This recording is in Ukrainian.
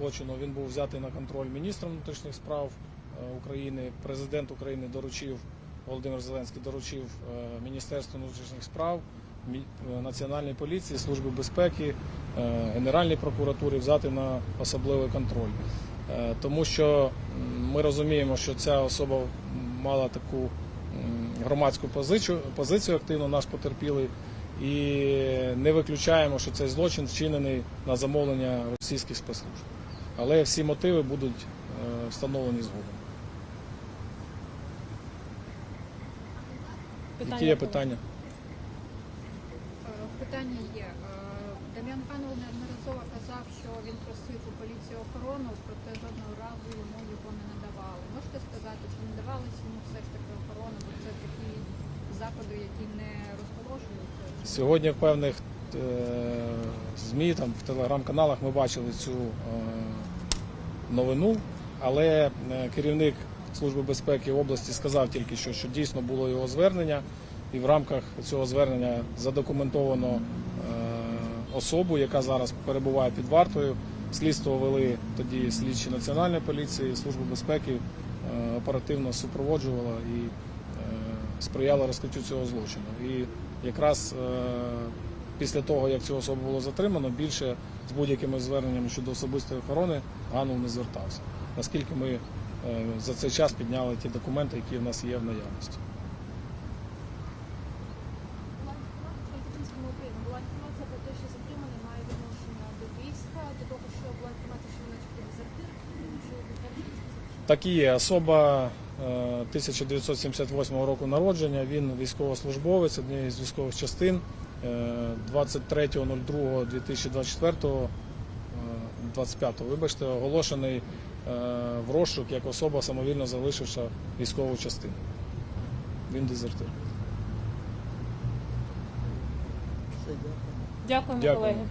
злочину він був взятий на контроль міністром внутрішніх справ е, України. Президент України доручив Володимир Зеленський доручив е, Міністерству внутрішніх справ, е, Національній поліції, Службі безпеки, Генеральній прокуратурі взяти на особливий контроль. Тому що ми розуміємо, що ця особа мала таку громадську позицію, позицію активно, наш потерпілий, і не виключаємо, що цей злочин вчинений на замовлення російських спецслужб. Але всі мотиви будуть е, встановлені згодом. Які є питання? Е, Питання є. Е, Дем'ян Панов неодноразово казав, що він просив у поліції охорону, проте жодного разу йому його не надавали. Можете сказати, чи не давалися йому все ж таки охорону, бо це такі заходи, які не розголошуються? Сьогодні в певних е, ЗМІ, там, в телеграм-каналах ми бачили цю е, новину, але е, керівник Служби безпеки області сказав тільки що, що дійсно було його звернення, і в рамках цього звернення задокументовано е, особу, яка зараз перебуває під вартою. Слідство вели тоді слідчі національної поліції, Служби безпеки оперативно супроводжувала і сприяла розкриттю цього злочину. І якраз після того, як цю особу було затримано, більше з будь-якими зверненнями щодо особистої охорони Ганов не звертався. Наскільки ми е, за цей час підняли ті документи, які в нас є в наявності. Так і є. Особа е, 1978 року народження. Він військовослужбовець однієї з військових частин. Е, 23.02.2024, е, 25 вибачте, оголошений е, в розшук як особа самовільно залишивши військову частину. Він дезертир. Дякуємо, Дякую. колеги.